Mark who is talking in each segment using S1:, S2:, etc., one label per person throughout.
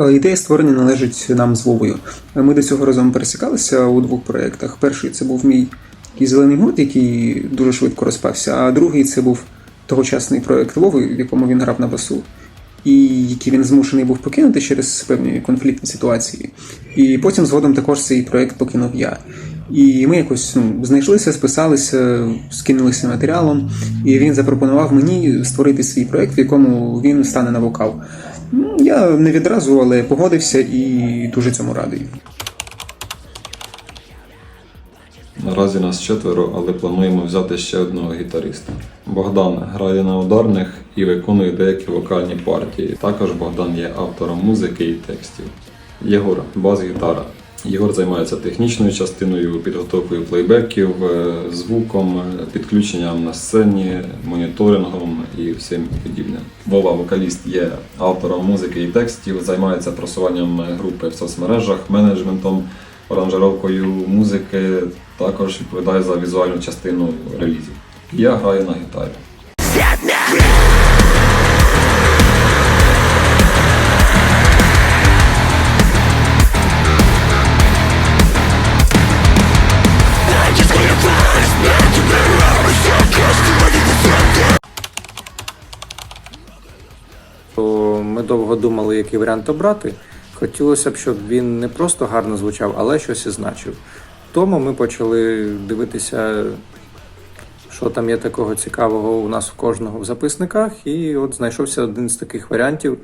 S1: Е, Ідея створення належить нам з Вовою. Ми до цього разом пересікалися у двох проєктах. Перший це був мій зелений гурт, який дуже швидко розпався, а другий це був тогочасний проєкт Вови, в якому він грав на басу, і який він змушений був покинути через певні конфліктні ситуації. І потім згодом також цей проєкт покинув я. І ми якось ну, знайшлися, списалися, скинулися матеріалом, і він запропонував мені створити свій проєкт, в якому він стане на вокал. Я не відразу, але погодився і дуже цьому радий.
S2: Наразі нас четверо, але плануємо взяти ще одного гітариста. Богдан грає на ударних і виконує деякі вокальні партії. Також Богдан є автором музики і текстів. Єгор бас-гітара. Єгор займається технічною частиною, підготовкою плейбеків, е, звуком, підключенням на сцені, моніторингом і всім подібним. Вова, вокаліст, є автором музики і текстів, займається просуванням групи в соцмережах, менеджментом, аранжировкою музики, також відповідає за візуальну частину релізів. Я граю на гітарі.
S3: Довго думали, який варіант обрати. Хотілося б, щоб він не просто гарно звучав, але щось і значив. Тому ми почали дивитися, що там є такого цікавого у нас в кожного в записниках, і от знайшовся один з таких варіантів.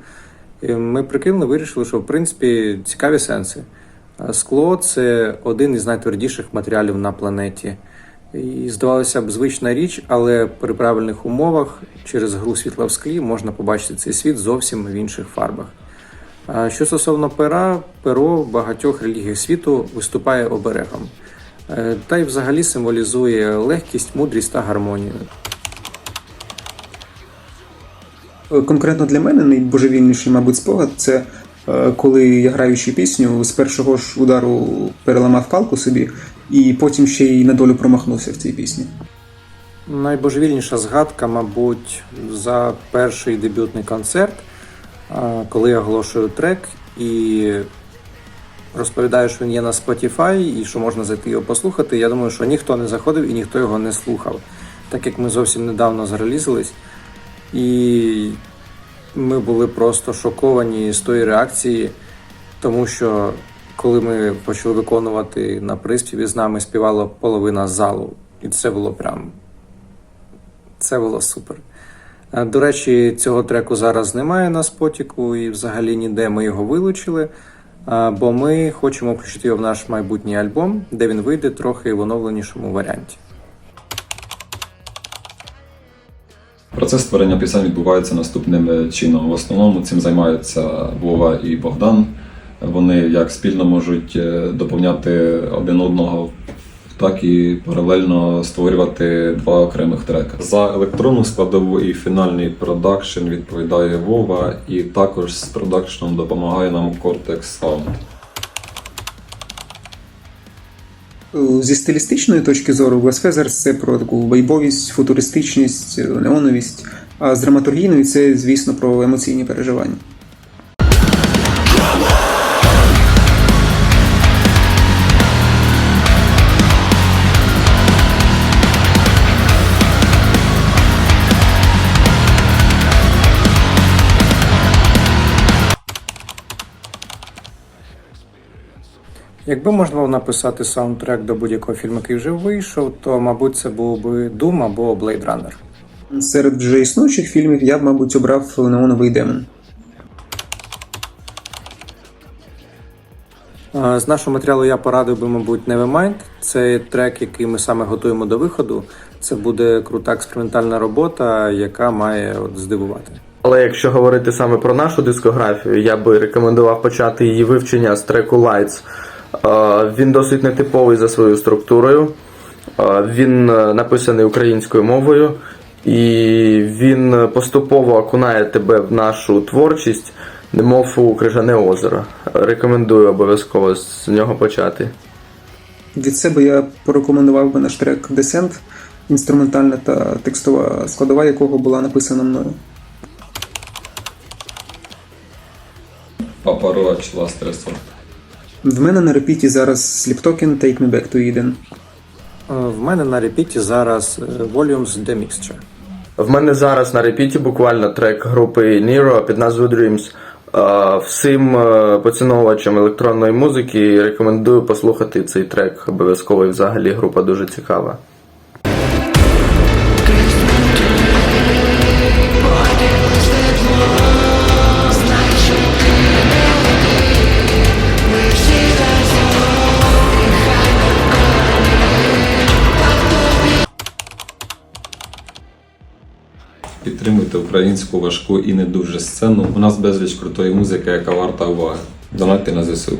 S3: Ми прикинули, вирішили, що в принципі цікаві сенси. Скло це один із найтвердіших матеріалів на планеті. І здавалося б, звична річ, але при правильних умовах через гру світла в склі можна побачити цей світ зовсім в інших фарбах. Що стосовно пера, перо в багатьох релігіях світу виступає оберегом. Е, Та й взагалі символізує легкість, мудрість та гармонію.
S1: Е, Конкретно для мене найбожевільніший, мабуть, спогад це е, коли я граючи пісню, з першого ж удару переламав палку собі, і потім ще й на долю промахнувся в цій пісні.
S3: Найбожевільніша згадка, мабуть, за перший дебютний концерт, коли я оголошую трек і розповідаю, що він є на Spotify і що можна зайти його послухати. Я думаю, що ніхто не заходив і ніхто його не слухав, так як ми зовсім недавно зарелізились. І ми були просто шоковані з тої реакції, тому що коли ми почали виконувати на приспіві, з нами співала половина залу. І це було прям це було супер. Е, До речі, цього треку зараз немає на спотіку і взагалі ніде ми його вилучили. е, Бо ми хочемо включити його в наш майбутній альбом, де він вийде трохи в оновленішому варіанті.
S2: Процес створення пісень відбувається наступним чином. В основному цим займаються Вова і Богдан. Вони як спільно можуть е, доповняти один одного, так і паралельно створювати два окремих трека. За електронну складову і фінальний продакшн відповідає Вова, і також з продакшном допомагає нам Cortex Sound.
S1: Е, Зі стилістичної точки зору Wes Feathers це про таку вайбовість, футуристичність, неоновість, а з драматургійної це, звісно, про емоційні переживання.
S3: Якби можна було написати саундтрек до будь-якого фільму, який вже вийшов, то, мабуть, це був би Doom або Blade Runner.
S1: Серед вже існуючих фільмів я б, мабуть, обрав Неоновий демон.
S3: З нашого матеріалу я порадив би, мабуть, Nevermind. Це трек, який ми саме готуємо до виходу. Це буде крута експериментальна робота, яка має от здивувати.
S4: Але якщо говорити саме про нашу дискографію, я би рекомендував почати її вивчення з треку Lights. Він досить нетиповий за своєю структурою. Він е, написаний українською мовою, і він поступово окунає тебе в нашу творчість, немов у крижане озеро. Рекомендую обов'язково з нього почати.
S1: Від себе я порекомендував би наш трек Descent, інструментальна та текстова складова якого була написана мною.
S2: Roach, Last Resort.
S1: В мене на репіті зараз Sleep Token Take Me Back to Eden.
S3: Е, В мене на репіті зараз е, Volumes The Mixture.
S4: В мене зараз на репіті буквально трек групи Nero під назвою Dreams. Е, Всім поціновувачам електронної музики рекомендую послухати цей трек. Обов'язково і взагалі група дуже цікава.
S2: Підтримуйте українську важку і не дуже сцену. У нас безліч крутої музики, яка варта уваги. Донатьте на ЗСУ.